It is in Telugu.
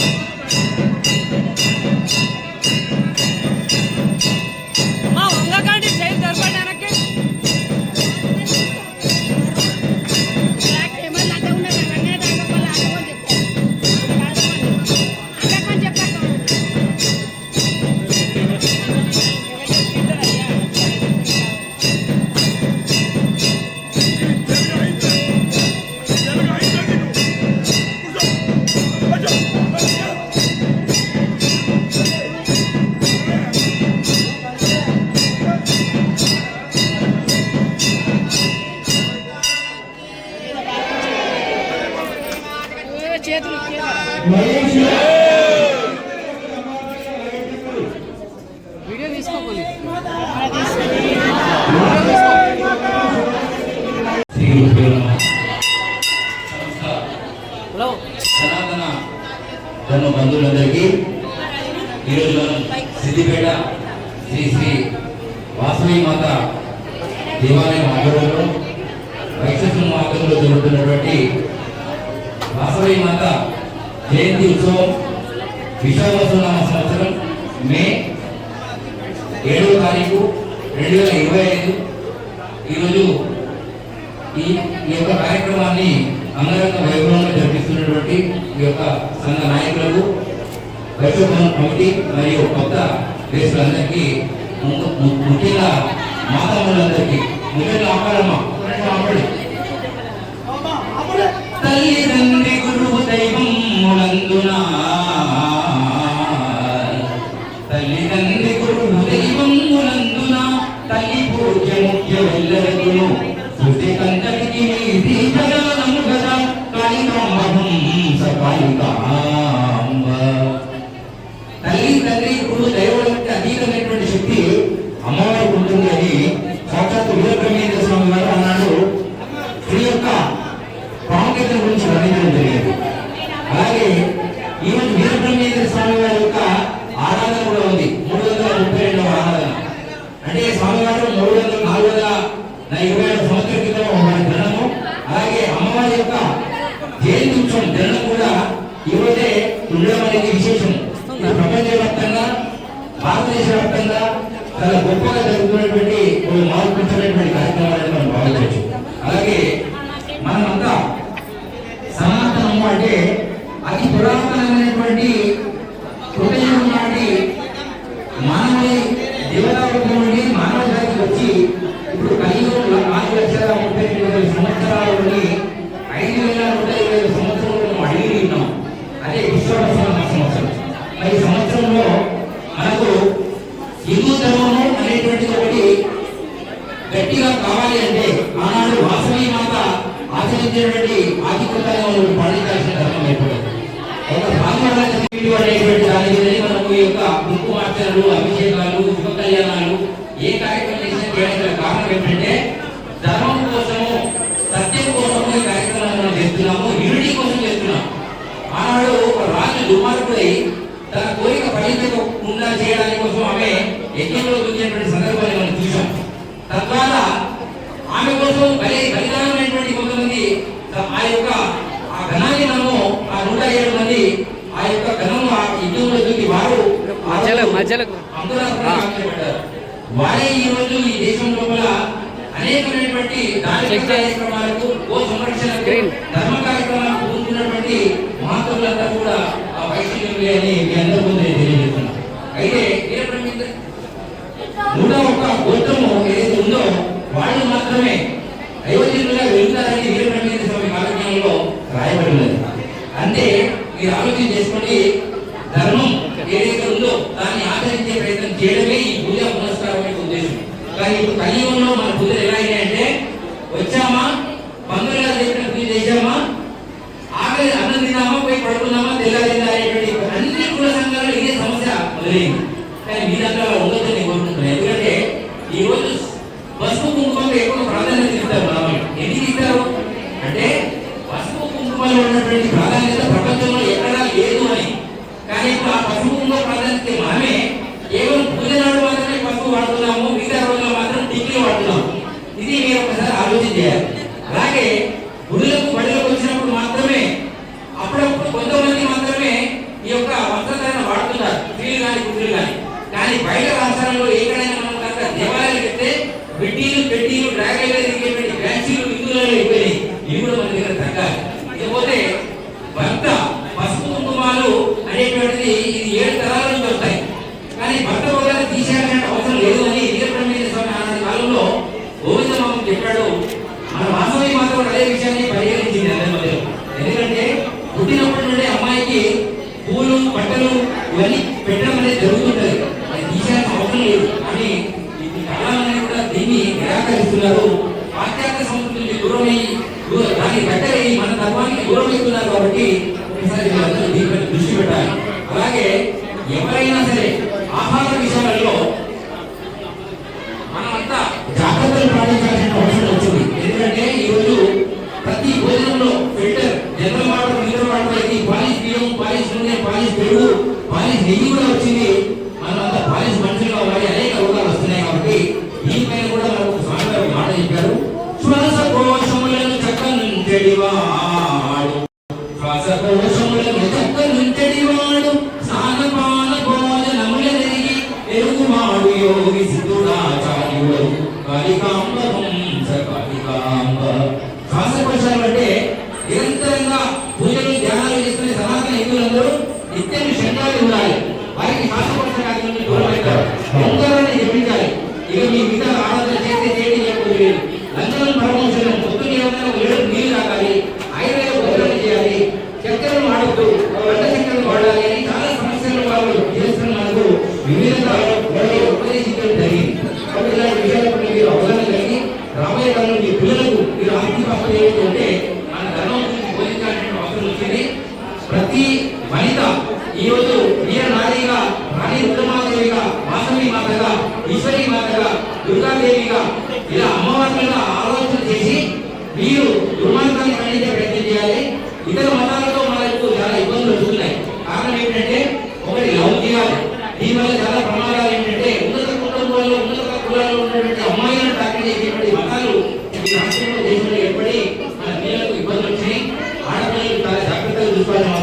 మా హలో. సనాతన ధర్మ బంధువులందరికీ ఈరోజు మనం సిద్దిపేట శ్రీ శ్రీ వాసవి మాత దేవాలయం ఆధ్వర్యంలో వైశ్వసం ఆధ్వర్యంలో జరుగుతున్నటువంటి వాసవి మాత జయంతి ఉత్సవం విశ్వావసునామ సంవత్సరం మే ఏడవ తారీఖు రెండు వేల ఇరవై ఐదు. ఈరోజు ఈ ఈ యొక్క కార్యక్రమాన్ని అంగరంగ వైభవంగా జరిపిస్తున్నటువంటి ఈ యొక్క సంఘ నాయకులకు వైశ్వభవన కమిటీ మరియు కొత్త దేశాలందరికీ ముఖ్యంగా మాతామూలందరికీ ముఖ్యంగా కందరికి మీది ఈ రోజే ఉండడం అనేది విశేషం. ప్రపంచవ్యాప్తంగా భారతదేశ వ్యాప్తంగా చాలా గొప్పగా జరుగుతున్నటువంటి ఒక మార్పున్నటువంటి కార్యక్రమాలను మనం భావించవచ్చు. అలాగే మనమంతా సనాతనము అంటే అతి పురాతనమైనటువంటి కావాలి అంటే ఆనాడు వాసవి మాత ఆచరించినటువంటి ఆధిపత్యంగా మనం పాటించాల్సిన ధర్మం ఎప్పుడు ఒక బ్రాహ్మణ అనేటువంటి దాని మీద మనకు ఈ యొక్క కుంకుమార్చనలు అభిషేకాలు ఉప కళ్యాణాలు ఏ కార్యక్రమం చేసినా చేయడానికి కారణం ఏంటంటే ధర్మం కోసము సత్యం కోసము ఈ కార్యక్రమాలు మనం చేస్తున్నాము యూనిటీ కోసం చేస్తున్నాం ఆనాడు ఒక రాజు దుర్మార్గుడై తన కోరిక ఫలించకుండా చేయడానికి కోసం ఆమె యజ్ఞంలో దిగినటువంటి సందర్భాన్ని మనం చూసాం తద్వారా ఆమె కోసం బలి బలిదానమైనటువంటి కొంతమంది ఆ యొక్క ఆ ఘనాన్ని మనము ఆ నూట ఏడు మంది ఆ యొక్క ఘనము ఆ యుద్ధంలో దూకి వారు. వారే ఈ రోజు ఈ దేశం లోపల అనేకమైనటువంటి దాని. కార్యక్రమాలకు గో సంరక్షణ. ధర్మ కార్యక్రమాలకు పొందుతున్నటువంటి మహాత్ములంతా కూడా ఆ వైష్ణవులే అని మీ అందరి తెల్లారిందా అన్ని కుల సంఘాలు ఇదే సమస్య మొదలైంది. కానీ మీ దగ్గర ఉండొద్దని నేను కోరుకుంటున్నాను ఎందుకంటే ఈ రోజు పసుపు కుంకుమకు ఎక్కువ ప్రాధాన్యత ఇస్తారు మనం ఎందుకు ఇస్తారు? అంటే పసుపు కుంకుమలో ఉన్నటువంటి ప్రాధాన్యత బట్టలు ఇవన్నీ పెట్టడం అనేది జరుగుతుంటుంది. అది తీసేయాల్సిన అవసరం లేదు. కానీ ఈ కూడా దీన్ని నిరాకరిస్తున్నారు. ఆధ్యాత్మిక సంస్కృతికి దూరమై దాన్ని దగ్గరై మన ధర్మానికి దూరం కాబట్టి ఒకసారి దీనిపై దృష్టి పెట్టాలి. అలాగే ఎవరైనా సరే ఆహార విషయాలలో నెయ్యి కూడా వచ్చింది. మనం పాలిష్ మనుషులుగా వాడి అనేక రోగాలు వస్తున్నాయి కాబట్టి దీనిపైన కూడా మనకు స్వామివారు మాట చెప్పారు. శ్వాస కోశములను చక్కనుంచెడివాడు. శ్వాస కోశములను చక్కనుంచెడివాడు. స్నానపాన భోజనముల ఎరుగువాడు యోగి సిద్ధుడాచార్యుడు కలికాంబము చెప్పి లంచం పరమోషన్ పొద్దున్న ఏమైనా ఏడు నీళ్ళు తాగాలి. ఆయుర్వేద భోజనం చేయాలి. చక్కెరను వాడద్దు. వంట చక్కెరను వాడాలి అని చాలా సమస్యలు వాళ్ళు చేస్తున్నందుకు వివిధంగా ఉపదేశించడం జరిగింది. ఇలాంటి విషయాలు మీరు అవగాహన కలిగి రాబోయే కాలంలో మీ పిల్లలకు మీరు ఆర్థిక Thank you.